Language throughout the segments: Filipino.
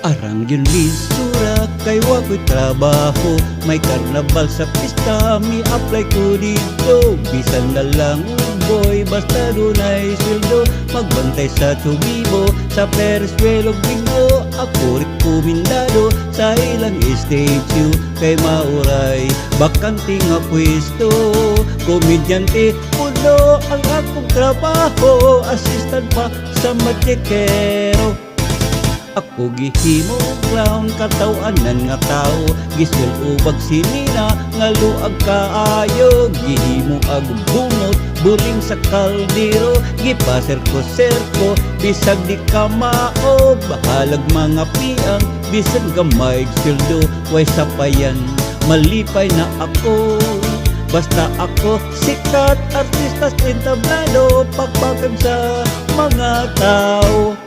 Parang yun lisura kay wako'y trabaho. May karnabal sa pista, mi apply ko dito. Bisan na lang boy, basta dunay sweldo. Magbantay sa tubibo, sa Periswelo bingo. Ako rin kumindado sa ilang statue Kay mauray, bakante nga pwesto Komedyante, puno ang akong trabaho. Assistant pa sa magikero ako gihimo clown katawanan nga tao. Giswel ubag sinina nga luag kaayo. Gihimo ag bungot buling sa kaldero Gipaser ko serko bisag di ka mao Bahalag mga piang bisag gamay sildo. Way sapayan malipay na ako. Basta ako sikat artista entablado Pagpagkan sa mga tao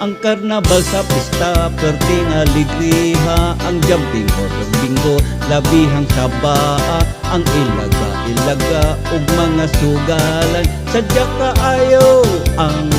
ang karnabal sa pista, perting aligriha Ang jumping horror bingo, labihang sabaa. Ang ilaga, ilaga, ug mga sugalan. Sadya kaayo ang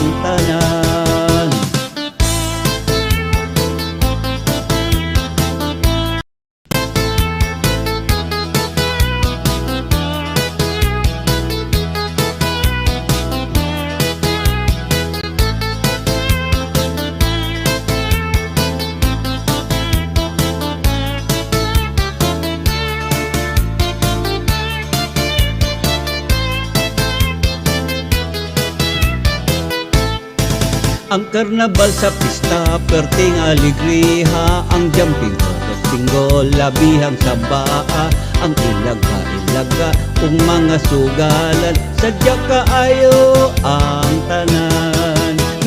Ang karnabal sa pista, perting aligriha. Ang jumping horror bingo, labihang sabaa. Ang ilaga, ilaga, ug mga sugalan Sadya kaayo ang tanan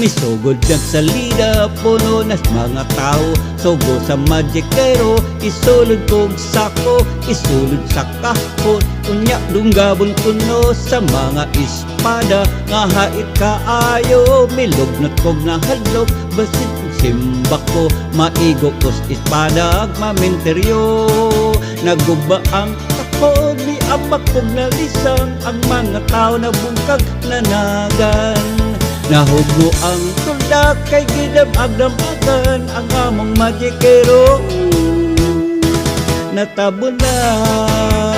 Misugod ng salida, puno nas mga tao. Sugo sa magikero, isulod kong sako Isulod sa kahon, unya dunggabon kuno Sa mga espada, nga hait kaayo Milugnot kog na hadlok, basit kong simba ko Maigo kos espada, maminteryo. Naguba ang ako, ni abak kog nalisang. Ang mga tao na bungkag nanagan Nahugno ang tulak kay gidam-agdam-agan Ang among magikero Natabunan